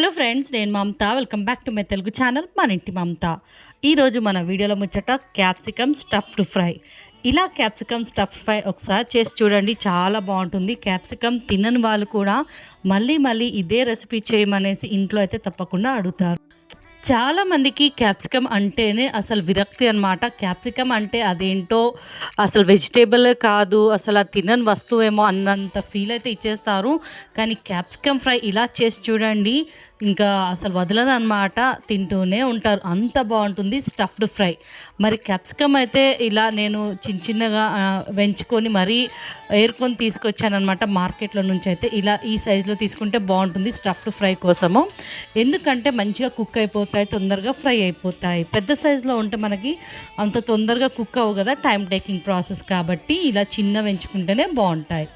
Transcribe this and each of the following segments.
Hello friends నేను Mamata. Welcome back to my Telugu channel మన ఇంటి మమత. ఈరోజు మన వీడియోలో ముచ్చట క్యాప్సికమ్ స్టఫ్డ్ ఫ్రై. ఇలా క్యాప్సికమ్ స్టఫ్డ్ ఫ్రై ఒకసారి చేసి చూడండి చాలా బాగుంటుంది. క్యాప్సికమ్ తినని వాళ్ళు కూడా మళ్ళీ మళ్ళీ ఇదే రెసిపీ చేయమనేసి ఇంట్లో అయితే తప్పకుండా అడుగుతారు. చాలామందికి క్యాప్సికమ్ అంటేనే అసలు విరక్తి అనమాట క్యాప్సికమ్ అంటే అదేంటో అసలు వెజిటేబుల్ కాదు అసలు అది తినని వస్తువేమో అన్నంత ఫీల్ అయితే ఇచ్చేస్తారు. కానీ క్యాప్సికమ్ ఫ్రై ఇలా చేసి చూడండి ఇంకా అసలు వదలనమాట అనమాట తింటూనే ఉంటారు. అంత బాగుంటుంది స్టఫ్డ్ ఫ్రై. మరి క్యాప్సికమ్ అయితే ఇలా నేను చిన్న చిన్నగా వెంచుకొని మరీ ఏరుకొని తీసుకొచ్చాను మార్కెట్లో నుంచి అయితే. ఇలా ఈ సైజులో తీసుకుంటే బాగుంటుంది స్టఫ్డ్ ఫ్రై కోసము. ఎందుకంటే మంచిగా కుక్ అయిపోతాయి తొందరగా ఫ్రై అయిపోతాయి. పెద్ద సైజులో ఉంటే మనకి అంత తొందరగా కుక్ అవ్వు కదా టైం టేకింగ్ ప్రాసెస్ కాబట్టి ఇలా చిన్న వెంచుకుంటేనే బాగుంటాయి.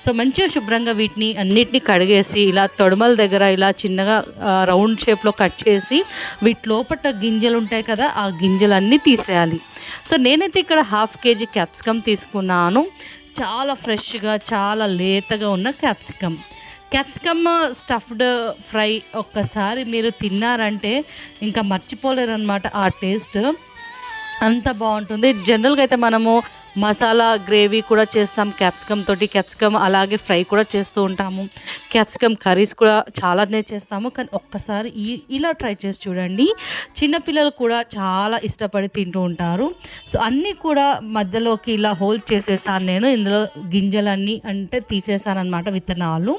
సో మంచిగా శుభ్రంగా వీటిని అన్నిటిని కడిగేసి ఇలా తొడమల దగ్గర ఇలా చిన్నగా రౌండ్ షేప్లో కట్ చేసి వీటి లోపల గింజలు ఉంటాయి కదా ఆ గింజలన్నీ తీసేయాలి. సో నేనైతే ఇక్కడ హాఫ్ కేజీ క్యాప్సికమ్ తీసుకున్నాను. చాలా ఫ్రెష్గా చాలా లేతగా ఉన్న క్యాప్సికమ్. క్యాప్సికమ్ స్టఫ్డ్ ఫ్రై ఒక్కసారి మీరు తిన్నారంటే ఇంకా మర్చిపోలేరు అనమాట ఆ టేస్ట్. అంత బాగుంటుంది. జనరల్గా అయితే మనము మసాలా గ్రేవీ కూడా చేస్తాం క్యాప్సికమ్ తోటి క్యాప్సికమ్ అలాగే ఫ్రై కూడా చేస్తూ ఉంటాము. క్యాప్సికమ్ కర్రీస్ కూడా చాలానే చేస్తాము. కానీ ఒక్కసారి ఈ ఇలా ట్రై చేసి చూడండి. చిన్నపిల్లలు కూడా చాలా ఇష్టపడి తింటూ ఉంటారు. సో అన్నీ కూడా మధ్యలోకి ఇలా హోల్ చేసేసాను నేను. ఇందులో గింజలన్నీ అంటే తీసేసాను అనమాట విత్తనాలు.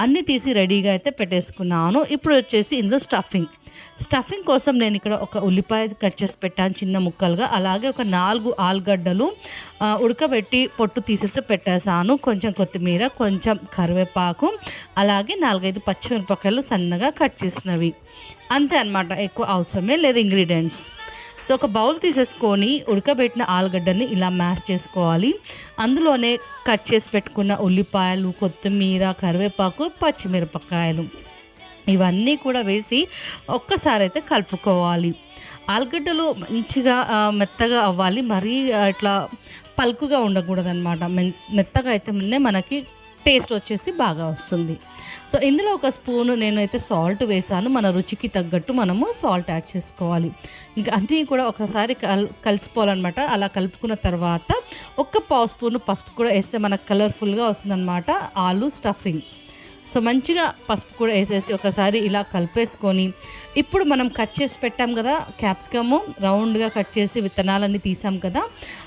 అన్నీ తీసి రెడీగా అయితే పెట్టేసుకున్నాను. ఇప్పుడు వచ్చేసి ఇందులో స్టఫింగ్. స్టఫింగ్ కోసం నేను ఇక్కడ ఒక ఉల్లిపాయ కట్ చేసి పెట్టాను చిన్న ముక్కలుగా. అలాగే ఒక నాలుగు ఆలుగడ్డలు ఉడకబెట్టి పొట్టు తీసేసి పెట్టేశాను. కొంచెం కొత్తిమీర కొంచెం కరివేపాకు అలాగే నాలుగైదు పచ్చిమిరపకాయలు సన్నగా కట్ చేసినవి. అంతే అన్నమాట ఎక్కువ అవసరమే లేదు ఇంగ్రీడియంట్స్. సో ఒక బౌల్ తీసేసుకొని ఉడకబెట్టిన ఆలుగడ్డని ఇలా మ్యాష్ చేసుకోవాలి. అందులోనే కట్ చేసి పెట్టుకున్న ఉల్లిపాయలు కొత్తిమీర కరివేపాకు పచ్చిమిరపకాయలు. ఇవన్నీ కూడా వేసి ఒక్కసారి అయితే కలుపుకోవాలి. ఆలుగడ్డలు మంచిగా మెత్తగా అవ్వాలి. మరీ ఇట్లా పలుకుగా ఉండకూడదు అనమాట మెత్తగా అయితే మనకి టేస్ట్ వచ్చేసి బాగా వస్తుంది. సో ఇందులో ఒక స్పూన్ నేనైతే సాల్ట్ వేసాను. మన రుచికి తగ్గట్టు మనము సాల్ట్ యాడ్ చేసుకోవాలి. ఇంకా అన్నీ కూడా ఒకసారి కల్ కలిసిపోవాలన్నమాట. అలా కలుపుకున్న తర్వాత ఒక్క పావు స్పూన్ పసుపు కూడా వేస్తే మనకు కలర్ఫుల్గా వస్తుందన్నమాట. ఆలు స్టఫింగ్. సో మంచిగా పసుపు కూడా వేసేసి ఒకసారి ఇలా కలిపేసుకొని ఇప్పుడు మనం కట్ చేసి పెట్టాం కదా క్యాప్సికము రౌండ్గా కట్ చేసి విత్తనాలన్నీ తీసాం కదా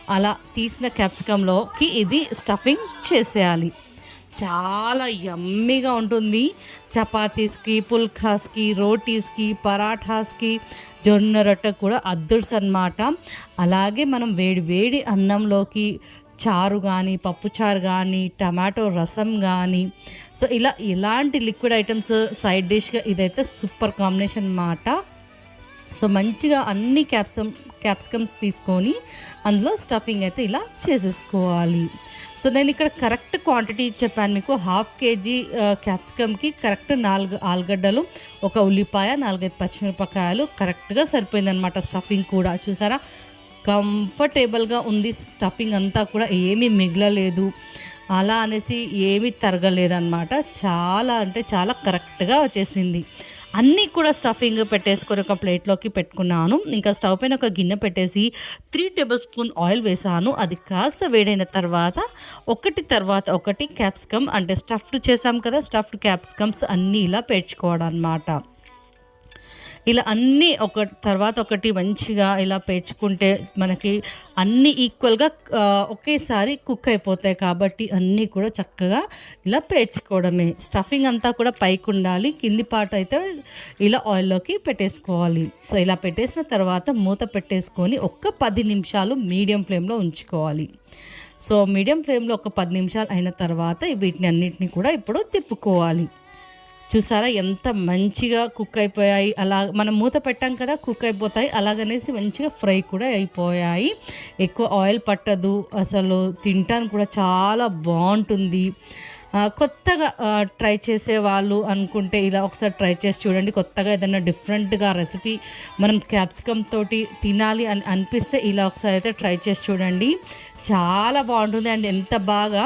అలా తీసిన క్యాప్సికంలోకి ఇది స్టఫింగ్ చేసేయాలి. చాలా యమ్మీగా ఉంటుంది. చపాతీస్కి పుల్కాస్కి రోటీస్కి పరాఠాస్కి జొన్న రొట్టె కూడా అద్దుర్స్ అన్నమాట. అలాగే మనం వేడి వేడి అన్నంలోకి చారు కానీ పప్పుచారు కానీ టమాటో రసం కానీ సో ఇలా ఇలాంటి లిక్విడ్ ఐటమ్స్ సైడ్ డిష్గా ఇదైతే సూపర్ కాంబినేషన్ అన్నమాట. సో మంచిగా అన్ని క్యాప్సమ్ క్యాప్సికమ్స్ తీసుకొని అందులో స్టఫింగ్ అయితే ఇలా చేసేసుకోవాలి. సో నేను ఇక్కడ కరెక్ట్ క్వాంటిటీ చెప్పాను మీకు. హాఫ్ కేజీ క్యాప్సికమ్కి కరెక్ట్ నాలుగు ఆలుగడ్డలు ఒక ఉల్లిపాయ నాలుగైదు పచ్చిమిరపకాయలు కరెక్ట్గా సరిపోయిందనమాట స్టఫింగ్ కూడా. చూసారా? కంఫర్టబుల్గా ఉంది స్టఫింగ్ అంతా కూడా ఏమీ మిగలలేదు. అలా అనేసి ఏమీ తరగలేదన్నమాట. చాలా అంటే చాలా కరెక్ట్గా వచ్చేసింది. అన్నీ కూడా స్టఫింగ్ పెట్టేసుకొని ఒక ప్లేట్లోకి పెట్టుకున్నాను. ఇంకా స్టవ్ పైన ఒక గిన్నె పెట్టేసి త్రీ టేబుల్ స్పూన్ ఆయిల్ వేసాను. అది కాస్త వేడైన తర్వాత ఒకటి తర్వాత ఒకటి క్యాప్సికమ్ అంటే స్టఫ్డ్ చేసాం కదా స్టఫ్డ్ క్యాప్సికమ్స్ అన్నీ ఇలా పేర్చుకోవడం అన్నమాట ఇలా అన్నీ ఒక తర్వాత ఒకటి మంచిగా ఇలా పేర్చుకుంటే మనకి అన్నీ ఈక్వల్గా ఒకేసారి కుక్ అయిపోతాయి కాబట్టి అన్నీ కూడా చక్కగా ఇలా పేర్చుకోవడమే. స్టఫింగ్ అంతా కూడా పైకి ఉండాలి. కింది పాట అయితే ఇలా ఆయిల్లోకి పెట్టేసుకోవాలి. సో ఇలా పెట్టేసిన తర్వాత మూత పెట్టేసుకొని ఒక్క పది నిమిషాలు మీడియం ఫ్లేమ్లో ఉంచుకోవాలి. సో మీడియం ఫ్లేమ్లో ఒక పది నిమిషాలు అయిన తర్వాత వీటిని అన్నిటిని కూడా ఇప్పుడు తిప్పుకోవాలి. చూసారా ఎంత మంచిగా కుక్ అయిపోయాయి. అలా మనం మూత పెట్టాం కదా కుక్ అయిపోతాయి. అలాగనేసి మంచిగా ఫ్రై కూడా అయిపోయాయి. ఎక్కువ ఆయిల్ పట్టదు. అసలు తింటాను కూడా చాలా బాగుంటుంది. కొత్తగా ట్రై చేసే వాళ్ళు అనుకుంటే ఇలా ఒకసారి ట్రై చేసి చూడండి. కొత్తగా ఏదైనా డిఫరెంట్గా రెసిపీ మనం క్యాప్సికమ్ తోటి తినాలి అని అనిపిస్తే ఇలా ఒకసారి అయితే ట్రై చేసి చూడండి. చాలా బాగుంటుంది అండ్ ఎంత బాగా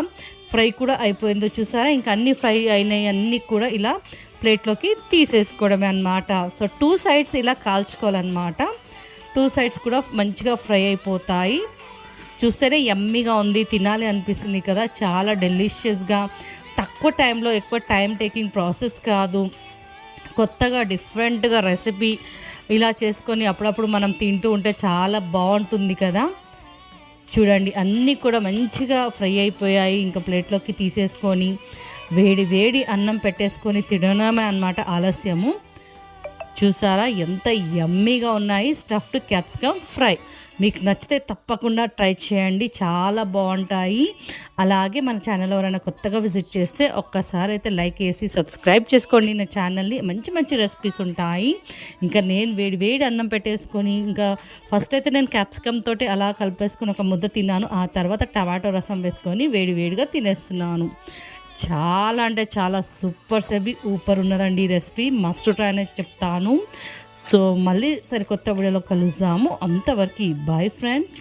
ఫ్రై కూడా అయిపోయిందో చూసారా? ఇంకా అన్ని ఫ్రై అయినాయి అన్నీ కూడా ఇలా ప్లేట్లోకి తీసేసుకోవడమే అన్నమాట. సో టూ సైడ్స్ ఇలా కాల్చుకోవాలన్నమాట. టూ సైడ్స్ కూడా మంచిగా ఫ్రై అయిపోతాయి. చూస్తేనే యమ్మీగా ఉంది తినాలి అనిపిస్తుంది కదా. చాలా డెలిషియస్గా. తక్కువ టైంలో ఎక్కువ టైం టేకింగ్ ప్రాసెస్ కాదు. కొత్తగా డిఫరెంట్గా రెసిపీ ఇలా చేసుకొని అప్పుడప్పుడు మనం తింటూ ఉంటే చాలా బాగుంటుంది కదా. చూడండి అన్నీ కూడా మంచిగా ఫ్రై అయిపోయాయి. ఇంకా ప్లేట్లోకి తీసేసుకొని వేడి వేడి అన్నం పెట్టేసుకొని తినడమే అన్నమాట ఆలస్యము. చూసారా? ఎంత యమ్మీగా ఉన్నాయి. స్టఫ్డ్ క్యాప్సికమ్ ఫ్రై మీకు నచ్చితే తప్పకుండా ట్రై చేయండి. చాలా బాగుంటాయి. అలాగే మన ఛానల్ ఎవరైనా కొత్తగా విజిట్ చేస్తే ఒక్కసారి అయితే లైక్ వేసి సబ్స్క్రైబ్ చేసుకోండి. నా ఛానల్ని మంచి మంచి రెసిపీస్ ఉంటాయి. ఇంకా నేను వేడి వేడి అన్నం పెట్టేసుకొని ఇంకా ఫస్ట్ అయితే నేను క్యాప్సికమ్ తోటి అలా కలిపేసుకొని ఒక ముద్ద తిన్నాను. ఆ తర్వాత టమాటో రసం వేసుకొని వేడి వేడిగా తినేస్తున్నాను. చాలా అంటే చాలా సూపర్ సెబీ ఊపర్ ఉన్నదండి ఈ రెసిపీ. మస్ట్ ట్రై అనేది చెప్తాను. సో మళ్ళీ సరికొత్త వీడియోలో కలుద్దాము. అంతవరకు బాయ్ ఫ్రెండ్స్.